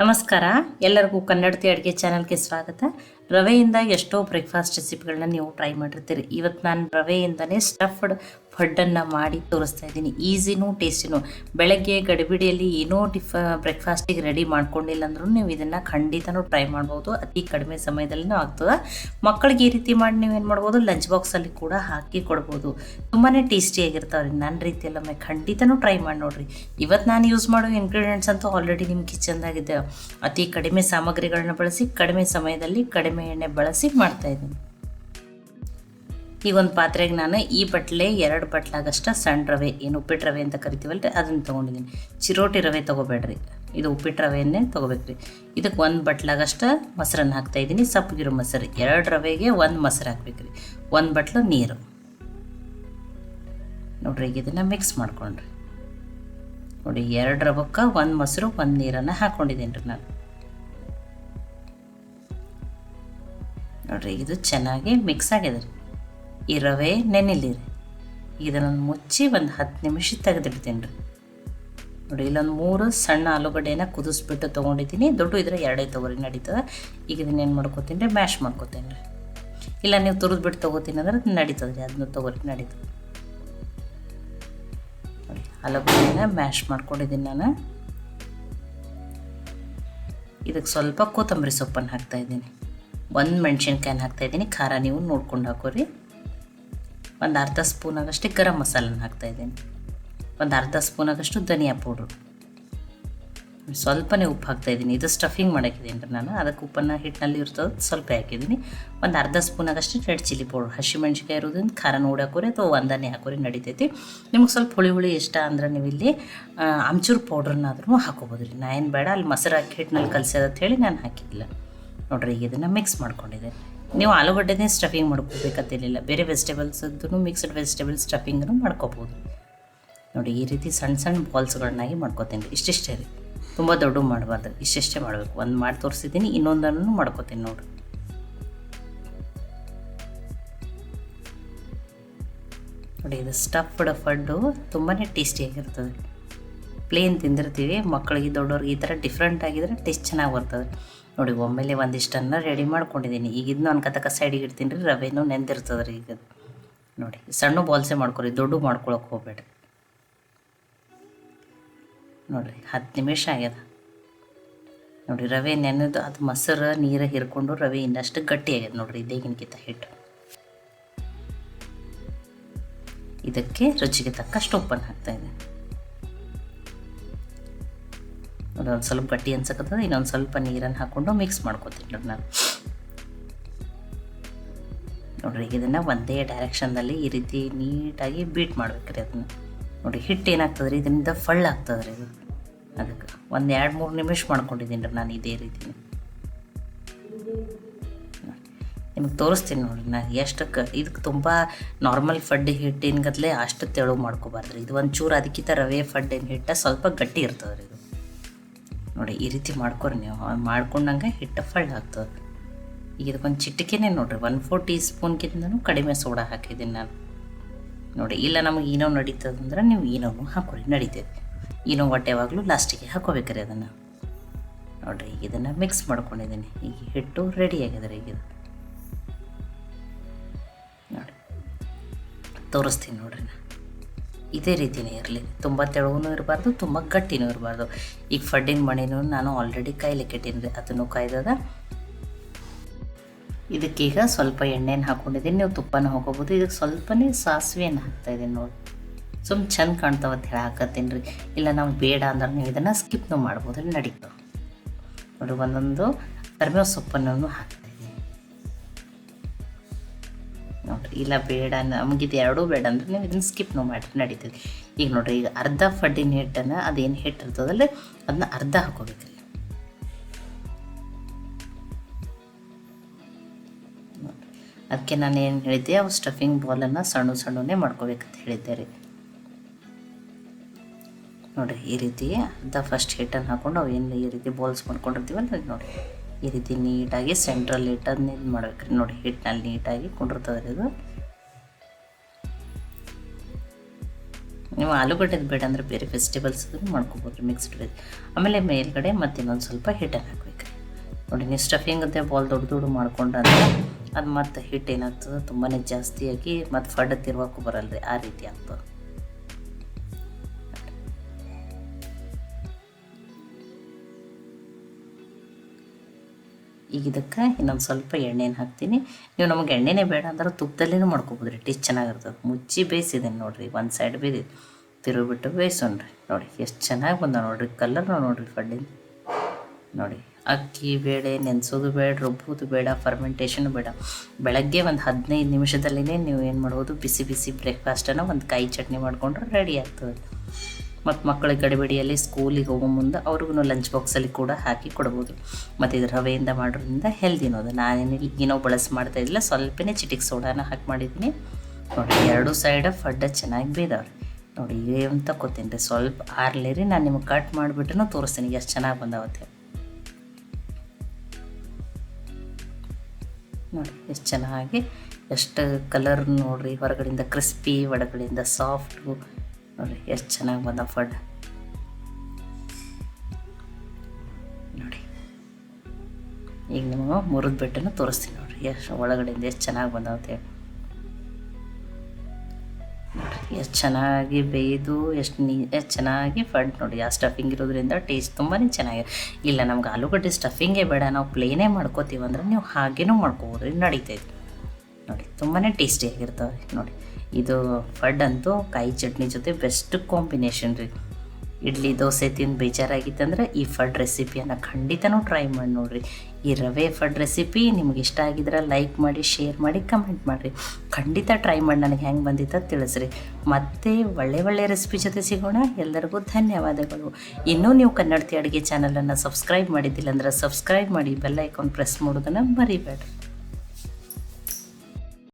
ನಮಸ್ಕಾರ. ಎಲ್ಲರಿಗೂ ಕನ್ನಡತಿ ಅಡುಗೆ ಚಾನಲ್ಗೆ ಸ್ವಾಗತ. ರವೆಯಿಂದ ಎಷ್ಟೋ ಬ್ರೇಕ್ಫಾಸ್ಟ್ ರೆಸಿಪಿಗಳನ್ನ ನೀವು ಟ್ರೈ ಮಾಡಿರ್ತೀರಿ. ಇವತ್ತು ನಾನು ರವೆಯಿಂದನೇ ಸ್ಟಫ್ಡ್ ಫಡ್ಡನ್ನು ಮಾಡಿ ತೋರಿಸ್ತಾ ಇದ್ದೀನಿ. ಈಸಿನೂ ಟೇಸ್ಟಿನೂ ಬೆಳಗ್ಗೆ ಗಡಿಬಿಡಿಯಲ್ಲಿ ಏನೋ ಟಿಫ ಬ್ರೇಕ್ಫಾಸ್ಟಿಗೆ ರೆಡಿ ಮಾಡ್ಕೊಂಡಿಲ್ಲ ಅಂದ್ರೂ ನೀವು ಇದನ್ನು ಖಂಡಿತನೂ ಟ್ರೈ ಮಾಡ್ಬೋದು. ಅತಿ ಕಡಿಮೆ ಸಮಯದಲ್ಲಿನೂ ಆಗ್ತದೆ. ಮಕ್ಕಳಿಗೆ ಈ ರೀತಿ ಮಾಡಿ ನೀವೇನು ಮಾಡ್ಬೋದು? ಲಂಚ್ ಬಾಕ್ಸಲ್ಲಿ ಕೂಡ ಹಾಕಿ ಕೊಡ್ಬೋದು. ತುಂಬಾ ಟೇಸ್ಟಿಯಾಗಿರ್ತಾವ್ರಿ ನನ್ನ ರೀತಿಯಲ್ಲೊಮ್ಮೆ ಖಂಡಿತನೂ ಟ್ರೈ ಮಾಡಿ ನೋಡ್ರಿ. ಇವತ್ತು ನಾನು ಯೂಸ್ ಮಾಡೋ ಇಂಗ್ರೀಡಿಯೆಂಟ್ಸ್ ಅಂತೂ ಆಲ್ರೆಡಿ ನಿಮ್ಮ ಕಿಚನ್ದಾಗಿದೆ ಅತಿ ಕಡಿಮೆ ಸಾಮಗ್ರಿಗಳನ್ನ ಬಳಸಿ ಕಡಿಮೆ ಸಮಯದಲ್ಲಿ ಕಡಿಮೆ ಎಣ್ಣೆ ಬಳಸಿ ಮಾಡ್ತಾ ಇದ್ದೀನಿ. ಈಗ ಒಂದು ಪಾತ್ರೆಗೆ ನಾನು ಈ ಬಟ್ಲೆ ಎರಡು ಬಟ್ಲಾಗಷ್ಟ ಸಣ್ಣ ರವೆ, ಏನು ಉಪ್ಪಿಟ್ಟು ರವೆ ಅಂತ ಕರಿತೀವಲ್ರಿ? ಅದನ್ನು ತೊಗೊಂಡಿದ್ದೀನಿ. ಚಿರೋಟಿ ರವೆ ತೊಗೋಬೇಡ್ರಿ. ಇದು ಉಪ್ಪಿಟ್ಟು ರವೆಯನ್ನೇ ತೊಗೋಬೇಕ್ರಿ. ಇದಕ್ಕೆ ಒಂದು ಬಟ್ಲಾಗಷ್ಟ ಮೊಸರನ್ನು ಹಾಕ್ತಾ ಇದ್ದೀನಿ. ಸಪ್ಪಗಿರೋ ಮೊಸರು. ಎರಡು ರವೆಗೆ ಒಂದು ಮೊಸರು ಹಾಕ್ಬೇಕ್ರಿ. ಒಂದು ಬಟ್ಲು ನೀರು. ನೋಡ್ರಿ, ಈಗ ಇದನ್ನು ಮಿಕ್ಸ್ ಮಾಡ್ಕೊಂಡ್ರಿ. ನೋಡಿ, ಎರಡು ರವಕ್ಕೆ ಒಂದು ಮೊಸರು, ಒಂದು ನೀರನ್ನು ಹಾಕ್ಕೊಂಡಿದ್ದೀನಿ ರೀ ನಾನು. ನೋಡ್ರಿ, ಇದು ಚೆನ್ನಾಗಿ ಮಿಕ್ಸ್ ಆಗಿದೆ ಈ ರವೆ ನೆನೆಲಿ ರೀ. ಇದನ್ನು ಮುಚ್ಚಿ ಒಂದು ಹತ್ತು ನಿಮಿಷ ತೆಗೆದಿಡ್ತೀನಿ ರೀ. ನೋಡಿ ಇಲ್ಲೊಂದು ಮೂರು ಸಣ್ಣ ಆಲೂಗಡ್ಡೆನ ಕುದಿಸ್ಬಿಟ್ಟು ತೊಗೊಂಡಿದ್ದೀನಿ. ದೊಡ್ಡ ಇದ್ರೆ ಎರಡೇ ತೊಗೊರಿ ನಡೀತದೆ. ಈಗ ಇದನ್ನ ಏನು ಮಾಡ್ಕೊತೀನಿ ರೀ ಮ್ಯಾಶ್ ಮಾಡ್ಕೋತೀನಿ ರೀ. ಇಲ್ಲ, ನೀವು ತುರಿದ್ಬಿಟ್ಟು ತೊಗೋತೀನಿ ಅಂದ್ರೆ ನಡೀತದೆ ರೀ ಅದನ್ನ ತೊಗೊರಿ ನಡೀತದೆ. ನೋಡಿ ಆಲೂಗಡ್ಡೆನ ಮ್ಯಾಶ್ ಮಾಡ್ಕೊಂಡಿದ್ದೀನಿ ನಾನು. ಇದಕ್ಕೆ ಸ್ವಲ್ಪ ಕೊತ್ತಂಬರಿ ಸೊಪ್ಪನ್ನು ಹಾಕ್ತಾ ಇದ್ದೀನಿ. ಒಂದು ಮೆಣಸಿನ್ಕಾಯಿನ ಹಾಕ್ತಾಯಿದ್ದೀನಿ ಖಾರ ನೀವು ನೋಡ್ಕೊಂಡು ಹಾಕೋರಿ. ಒಂದು ಅರ್ಧ ಸ್ಪೂನಾಗಷ್ಟು ಗರಂ ಮಸಾಲನ ಹಾಕ್ತಾಯಿದ್ದೀನಿ ಒಂದು ಅರ್ಧ ಸ್ಪೂನಾಗಷ್ಟು ಧನಿಯಾ ಪೌಡ್ರು. ಸ್ವಲ್ಪನೇ ಉಪ್ಪು ಹಾಕ್ತಾಯಿದ್ದೀನಿ ಇದು ಸ್ಟಫಿಂಗ್ ಮಾಡೋಕ್ಕಿದ್ದೀನಿ ರೀ ನಾನು. ಅದಕ್ಕೆ ಉಪ್ಪನ್ನು ಹಿಟ್ಟಿನಲ್ಲಿ ಇರ್ತದೆ ಸ್ವಲ್ಪ ಹಾಕಿದ್ದೀನಿ. ಒಂದು ಅರ್ಧ ಸ್ಪೂನಾಗಷ್ಟು ರೆಡ್ ಚಿಲ್ಲಿ ಪೌಡ್ರ್ ಹಸಿ ಮೆಣಸಿನ್ಕಾಯಿ ಇರೋದ್ರಿಂದ ಖಾರ ನೋಡಿ ಹಾಕೋರಿ ಅಥವಾ ಒಂದನೇ ಹಾಕೋರಿ ನಡೀತೈತಿ. ನಿಮ್ಗೆ ಸ್ವಲ್ಪ ಹುಳಿ ಹುಳಿ ಇಷ್ಟ ಅಂದ್ರೆ ನೀವು ಇಲ್ಲಿ ಆಮ್ಚೂರು ಪೌಡ್ರನ್ನಾದ್ರೂ ಹಾಕೋಬೋದು ರೀ. ನಾ ಏನು ಬೇಡ, ಅಲ್ಲಿ ಮೊಸರು ಹಾಕಿ ಹಿಟ್ಟಿನಲ್ಲಿ ಕಲಸೋದಂತ ಹೇಳಿ ನಾನು ಹಾಕಿದ್ದಿಲ್ಲ ನೋಡ್ರಿ ಈಗ ಇದನ್ನು ಮಿಕ್ಸ್ ಮಾಡ್ಕೊಂಡಿದೆ. ನೀವು ಆಲೂಗಡ್ಡೆನೇ ಸ್ಟಫಿಂಗ್ ಮಾಡ್ಕೋಬೇಕಂತಿರಲಿಲ್ಲ. ಬೇರೆ ವೆಜಿಟೇಬಲ್ಸದ್ದು ಮಿಕ್ಸ್ಡ್ ವೆಜಿಟೇಬಲ್ ಸ್ಟಫಿಂಗನ್ನು ಮಾಡ್ಕೋಬೋದು. ನೋಡಿ, ಈ ರೀತಿ ಸಣ್ಣ ಸಣ್ಣ ಬಾಲ್ಸ್ಗಳನ್ನಾಗಿ ಮಾಡ್ಕೋತೀನಿ. ಇಷ್ಟಿಷ್ಟೇ ರೀ. ತುಂಬ ದೊಡ್ಡ ಮಾಡಬಾರ್ದು. ಇಷ್ಟಿಷ್ಟೇ ಮಾಡಬೇಕು. ಒಂದು ಮಾಡಿ ತೋರಿಸಿದ್ದೀನಿ, ಇನ್ನೊಂದನ್ನು ಮಾಡ್ಕೋತೀನಿ ನೋಡಿ ನೋಡಿ, ಇದು ಸ್ಟಫ್ಡ್ ಫಡ್ಡು ತುಂಬಾ ಟೇಸ್ಟಿಯಾಗಿರ್ತದೆ ಪ್ಲೇನ್ ತಿಂದಿರ್ತೀವಿ. ಮಕ್ಕಳಿಗೆ, ದೊಡ್ಡವ್ರಿಗೆ ಈ ಥರ ಡಿಫ್ರೆಂಟ್ ಆಗಿದ್ರೆ ಟೇಸ್ಟ್ ಚೆನ್ನಾಗಿ ಬರ್ತದೆ. ನೋಡಿ, ಒಮ್ಮೆಲೆ ಒಂದಿಷ್ಟನ್ನು ರೆಡಿ ಮಾಡ್ಕೊಂಡಿದ್ದೀನಿ. ಈಗ ಇದನ್ನು ಅನ್ಕತಕ್ಕ ಸೈಡಿಗೆ ಇಡ್ತೀನಿ ರೀ ರವೆನೂ ನೆಂದಿರ್ತದೆ ರೀ ಈಗ. ನೋಡಿ, ಸಣ್ಣ ಬಾಲ್ಸೇ ಮಾಡ್ಕೊರಿ ದೊಡ್ಡ ಮಾಡ್ಕೊಳಕ್ಕೆ ಹೋಗ್ಬೇಡ್ರಿ. ನೋಡಿರಿ, ಹತ್ತು ನಿಮಿಷ ಆಗ್ಯದ. ನೋಡಿ ರವೆ ನೆನೆದು ಅದು ಮೊಸರು, ನೀರು ಹಿರ್ಕೊಂಡು ರವೆ ಇನ್ನಷ್ಟು ಗಟ್ಟಿ ಆಗ್ಯದ. ನೋಡ್ರಿ ಇದೇಗಿನಕ್ಕಿಂತ ಹಿಟ್ಟು ಇದಕ್ಕೆ ರುಚಿಗೆ ತಕ್ಕಷ್ಟು ಉಪ್ಪನ್ನು ಹಾಕ್ತಾ ಒಂದು ಸ್ವಲ್ಪ ಗಟ್ಟಿ ಅನ್ಸಕತ್ತದ, ಇನ್ನೊಂದು ಸ್ವಲ್ಪ ನೀರನ್ನು ಹಾಕ್ಕೊಂಡು ಮಿಕ್ಸ್ ಮಾಡ್ಕೊತೀನಿ ನೋಡಿ ನಾನು ನೋಡ್ರಿ, ಇದನ್ನು ಒಂದೇ ಡೈರೆಕ್ಷನ್ದಲ್ಲಿ ಈ ರೀತಿ ನೀಟಾಗಿ ಬೀಟ್ ಮಾಡ್ಬೇಕ್ರಿ ಅದನ್ನು ನೋಡಿ ಹಿಟ್ಟು ಏನಾಗ್ತದೆ ರೀ ಇದರಿಂದ ಫಳ್ ಆಗ್ತದೆ ರೀ ಇದು ಅದಕ್ಕೆ ಒಂದು ಎರಡು ಮೂರು ನಿಮಿಷ ಮಾಡ್ಕೊಂಡಿದ್ದೀನಿ ರೀ ನಾನು ಇದೇ ರೀತಿ ನಿಮ್ಗೆ ತೋರಿಸ್ತೀನಿ ನೋಡಿ ನಾನು ಎಷ್ಟಕ್ಕೆ ಇದಕ್ಕೆ ತುಂಬ ನಾರ್ಮಲ್ ಫಡ್ ಹಿಟ್ಟಿನ ಅಷ್ಟು ತೆಳು ಮಾಡ್ಕೋಬಾರ್ದು ಇದು ಒಂಚೂರು ಅದಕ್ಕಿಂತ ರವೆ ಫಡ್ಡಿನ ಹಿಟ್ಟ ಸ್ವಲ್ಪ ಗಟ್ಟಿ ಇರ್ತದೆ ರೀ ಇದು. ನೋಡಿ, ಈ ರೀತಿ ಮಾಡ್ಕೊರಿ ನೀವು. ಮಾಡ್ಕೊಂಡಂಗೆ ಹಿಟ್ಟು ಫಳ್ಳ ಆಗ್ತದೆ. ಈಗ ಇದಕ್ಕೊಂದು ಚಿಟಿಕೆನೇ ನೋಡಿರಿ ಒನ್ ಫೋರ್ ಟೀ ಸ್ಪೂನ್ಗಿಂತನೂ ಕಡಿಮೆ ಸೋಡಾ ಹಾಕಿದ್ದೀನಿ ನಾನು. ನೋಡಿ, ಇಲ್ಲ ನಮಗೆ ಏನೋ ನಡೀತದಂದ್ರೆ ನೀವು ಏನೋನು ಹಾಕೋರಿ, ನಡೀತೈತೆ. ಏನೋ ಯಾವಾಗಲೂ ಲಾಸ್ಟಿಗೆ ಹಾಕೋಬೇಕ್ರಿ ಅದನ್ನು. ನೋಡಿರಿ ಈಗ ಇದನ್ನು ಮಿಕ್ಸ್ ಮಾಡ್ಕೊಂಡಿದ್ದೀನಿ. ಈಗ ಹಿಟ್ಟು ರೆಡಿ ಆಗಿದೆ ಈಗ. ನೋಡಿ, ತೋರಿಸ್ತೀನಿ ನೋಡ್ರಿ ನಾ ಇದೇ ರೀತಿನೇ ಇರಲಿ. ತುಂಬ ತೆಳುವೂ ಇರಬಾರ್ದು, ತುಂಬ ಗಟ್ಟಿನೂ ಇರಬಾರ್ದು. ಈಗ ಫಡ್ಡಿನ ಮಣಿನೂ ನಾನು ಆಲ್ರೆಡಿ ಕಾಯ್ಲಿಕ್ಕೆ ಇಟ್ಟೀನಿ ರೀ ಅದನ್ನು ಕಾಯ್ದದ ಇದಕ್ಕೀಗ ಸ್ವಲ್ಪ ಎಣ್ಣೆನ ಹಾಕ್ಕೊಂಡಿದ್ದೀನಿ ನೀವು ತುಪ್ಪನ ಹಾಕೋಬೋದು. ಇದಕ್ಕೆ ಸ್ವಲ್ಪನೇ ಸಾಸಿವೆಯನ್ನು ಹಾಕ್ತಾಯಿದ್ದೀನಿ ನೋಡಿ. ಸುಮ್ ಚೆಂದ ಕಾಣ್ತಾವ ಅಂತ ಹೇಳಿ ಹಾಕತ್ತೀನಿ ರೀ. ಇಲ್ಲ ನಾವು ಬೇಡ ಅಂದ್ರೆ ನೀವು ಇದನ್ನು ಸ್ಕಿಪ್ನು ಮಾಡ್ಬೋದು ನಡೀತು. ನೋಡಿ, ಒಂದೊಂದು ಕರಿಬೇವು ಸೊಪ್ಪನ್ನು ಹಾಕ್ತಾಯಿದ್ದೀನಿ ಇಲ್ಲ, ಬೇಡ, ನಮಗಿದು ಎರಡೂ ಬೇಡ ಅಂದ್ರೆ ನೀವು ಇದನ್ನು ಸ್ಕಿಪ್ನು ಮಾಡಿ, ನಡೀತದೆ. ಈಗ ನೋಡಿರಿ, ಈಗ ಅರ್ಧ ಫಡ್ಡಿನ ಹಿಟ್ಟನ್ನು ಅದೇನು ಹಿಟ್ಟು ಇರ್ತದಲ್ಲ ಅದನ್ನ ಅರ್ಧ ಹಾಕೋಬೇಕಲ್ಲ ಅದಕ್ಕೆ ನಾನು ಏನು ಹೇಳಿದ್ದೆ, ಅವು ಸ್ಟಫಿಂಗ್ ಬಾಲನ್ನು ಸಣ್ಣ ಸಣ್ಣನೇ ಮಾಡ್ಕೋಬೇಕಂತ ಹೇಳಿದ್ದೆ ರೀ. ನೋಡಿರಿ, ಈ ರೀತಿ ಅರ್ಧ ಫಸ್ಟ್ ಹಿಟ್ಟನ್ನು ಹಾಕೊಂಡು ಅವು ಏನು ಈ ರೀತಿ ಬಾಲ್ಸ್ ಮಾಡ್ಕೊಂಡಿರ್ತೀವಲ್ಲ ನೋಡಿ ಈ ರೀತಿ ನೀಟಾಗಿ ಸೆಂಟ್ರಲ್ ಹಿಟ್ಟನ್ನು ಇದು ಮಾಡ್ಬೇಕ್ರಿ. ನೋಡಿ ಹಿಟ್ಟಿನಲ್ಲಿ ನೀಟಾಗಿ ಕುಂಡಿರ್ತದ್ರಿ ಇದು. ನೀವು ಆಲೂಗಡ್ಡೆದು ಬೇಡ ಅಂದರೆ ಬೇರೆ ವೆಜಿಟೇಬಲ್ಸ್ ಮಾಡ್ಕೊಬೋದು ಮಿಕ್ಸ್ಡ್ ವೆಜ್ ಆಮೇಲೆ ಮೇಲ್ಗಡೆ ಮತ್ತೆ ಇನ್ನೊಂದು ಸ್ವಲ್ಪ ಹಿಟ್ಟನ್ನು ಹಾಕ್ಬೇಕು ನೋಡಿ, ನೀವು ಸ್ಟಫಿಂಗ್ ಅಂತ ಬಾಲ್ ದೊಡ್ಡ ದೊಡ್ಡ ಮಾಡ್ಕೊಂಡ್ರೆ ಅದು ಮತ್ತೆ ಹಿಟ್ಟು ಏನಾಗ್ತದೆ? ತುಂಬಾ ಜಾಸ್ತಿಯಾಗಿ ಮತ್ತು ಫಡ್ ಬರಲ್ಲ ರೀ ಆ ರೀತಿ ಆಗ್ತದೆ. ಈಗ ಇದಕ್ಕೆ ಇನ್ನೊಂದು ಸ್ವಲ್ಪ ಎಣ್ಣೆನ ಹಾಕ್ತೀನಿ. ನೀವು ನಮಗೆ ಎಣ್ಣೆನೇ ಬೇಡ ಅಂದ್ರೆ ತುಪ್ಪದಲ್ಲೇ ಮಾಡ್ಕೊಬೋದ್ರಿ. ಟೇಸ್ಟ್ ಚೆನ್ನಾಗಿರ್ತದೆ. ಮುಚ್ಚಿ ಬೇಯಿಸಿದ್ದೀನಿ ನೋಡಿರಿ. ಒಂದು ಸೈಡ್ ಬೇಯ್ದು ತಿರುಗಿಬಿಟ್ಟು ಬೇಯಿಸೋಣ್ರಿ. ನೋಡಿ, ಎಷ್ಟು ಚೆನ್ನಾಗಿ ಬಂದ ನೋಡಿರಿ. ಕಲರ್ ನೋಡಿರಿ ಫಡ್ಡಿನ ನೋಡಿ, ಅಕ್ಕಿ ಬೇಳೆ ನೆನೆಸೋದು ಬೇಡ, ರುಬ್ಬೋದು ಬೇಡ ಫರ್ಮೆಂಟೇಷನು ಬೇಡ. ಬೆಳಗ್ಗೆ ಒಂದು ಹದಿನೈದು ನಿಮಿಷದಲ್ಲಿನೇ ನೀವು ಏನು ಮಾಡ್ಬೋದು? ಬಿಸಿ ಬಿಸಿ ಬ್ರೇಕ್ಫಾಸ್ಟನ್ನು ಒಂದು ಕಾಯಿ ಚಟ್ನಿ ಮಾಡಿಕೊಂಡ್ರೆ ರೆಡಿ ಆಗ್ತದೆ. ಮತ್ತು ಮಕ್ಕಳ ಗಡಿಬಿಡಿಯಲ್ಲಿ ಸ್ಕೂಲಿಗೆ ಹೋಗೋ ಮುಂದೆ ಅವ್ರಿಗೂ ಲಂಚ್ ಬಾಕ್ಸಲ್ಲಿ ಕೂಡ ಹಾಕಿ ಕೊಡ್ಬೋದು. ಮತ್ತು ಇದು ರವೆಯಿಂದ ಮಾಡೋದ್ರಿಂದ ಹೆಲ್ದಿನೂ ಅದು ನಾನೇನು ಏನೋ ಬಳಸಿ ಮಾಡ್ತಾ ಇದ್ದಿಲ್ಲ. ಸ್ವಲ್ಪನೇ ಚಿಟಿಕ್ ಸೋಡಾನ ಹಾಕಿ ಮಾಡಿದ್ದೀನಿ ನೋಡಿ, ಎರಡು ಸೈಡ ಫಡ್ಡ ಚೆನ್ನಾಗಿ ಬೇದವ್ರಿ ನೋಡಿ ಏನು ತಗೋತೀನಿ ರೀ ಸ್ವಲ್ಪ ಆರ್ಲೇರಿ ನಾನು ನಿಮಗೆ ಕಟ್ ಮಾಡಿಬಿಟ್ಟು ತೋರಿಸ್ತೀನಿ. ಎಷ್ಟು ಚೆನ್ನಾಗಿ ಬಂದಾವತ್ತೆ. ನೋಡಿ, ಎಷ್ಟು ಚೆನ್ನಾಗಿ, ಎಷ್ಟು ಕಲರ್ ನೋಡ್ರಿ. ಹೊರಗಡೆಯಿಂದ ಕ್ರಿಸ್ಪಿ ಒಳಗಡೆಯಿಂದ ಸಾಫ್ಟು ನೋಡಿ, ಎಷ್ಟು ಚೆನ್ನಾಗಿ ಬಂದ ಫಡ್. ನೋಡಿ. ಈಗ ನಿಮಗೆ ಮುರಿದ ಬೆಟ್ಟನ್ನು ತೋರಿಸ್ತೀನಿ ನೋಡಿರಿ, ಎಷ್ಟು ಒಳಗಡೆಯಿಂದ ಎಷ್ಟು ಚೆನ್ನಾಗಿ ಹೇಳಿ. ನೋಡ್ರಿ, ಎಷ್ಟು ಚೆನ್ನಾಗಿ ಬೇಯ್ದು, ಎಷ್ಟು ನೀ, ಎಷ್ಟು ಚೆನ್ನಾಗಿ ಫಡ್ ನೋಡಿ, ಆ ಸ್ಟಫಿಂಗ್ ಇರೋದ್ರಿಂದ ಟೇಸ್ಟ್ ತುಂಬಾ ಚೆನ್ನಾಗಿದೆ ಇಲ್ಲ, ನಮ್ಗೆ ಆಲೂಗಡ್ಡೆ ಸ್ಟಫಿಂಗೇ ಬೇಡ, ನಾವು ಪ್ಲೇನೇ ಮಾಡ್ಕೋತೀವಿ ಅಂದ್ರೆ ನೀವು ಹಾಗೇನೂ ಮಾಡ್ಕೋಬೋದು ನಡೀತೈತೆ ನೋಡಿ ತುಂಬಾ ಟೇಸ್ಟಿಯಾಗಿರ್ತವೆ ನೋಡಿ. ಇದು ಫಡ್ ಅಂತೂ ಕಾಯಿ ಚಟ್ನಿ ಜೊತೆ ಬೆಸ್ಟ್ ಕಾಂಬಿನೇಷನ್ ರೀ. ಇಡ್ಲಿ, ದೋಸೆ ತಿಂದು ಬೇಜಾರಾಗಿತ್ತಂದ್ರೆ ಈ ಫಡ್ ರೆಸಿಪಿಯನ್ನು ಖಂಡಿತನೂ ಟ್ರೈ ಮಾಡಿ ನೋಡಿರಿ. ಈ ರವೆ ಫಡ್ ರೆಸಿಪಿ ನಿಮ್ಗೆ ಇಷ್ಟ ಆಗಿದ್ರೆ ಲೈಕ್ ಮಾಡಿ, ಶೇರ್ ಮಾಡಿ, ಕಮೆಂಟ್ ಮಾಡಿರಿ. ಖಂಡಿತ ಟ್ರೈ ಮಾಡಿ, ನನಗೆ ಹೆಂಗೆ ಬಂದಿತ್ತು ತಿಳಿಸ್ರಿ. ಮತ್ತೆ ಒಳ್ಳೆ ಒಳ್ಳೆ ರೆಸಿಪಿ ಜೊತೆ ಸಿಗೋಣ. ಎಲ್ಲರಿಗೂ ಧನ್ಯವಾದಗಳು. ಇನ್ನೂ ನೀವು ಕನ್ನಡತಿ ಅಡುಗೆ ಚಾನಲನ್ನು ಸಬ್ಸ್ಕ್ರೈಬ್ ಮಾಡಿದ್ದಿಲ್ಲ ಅಂದ್ರೆ ಸಬ್ಸ್ಕ್ರೈಬ್ ಮಾಡಿ, ಬೆಲ್ ಐಕಾನ್ ಪ್ರೆಸ್ ಮಾಡೋದನ್ನು ಮರಿಬೇಡ್ರಿ.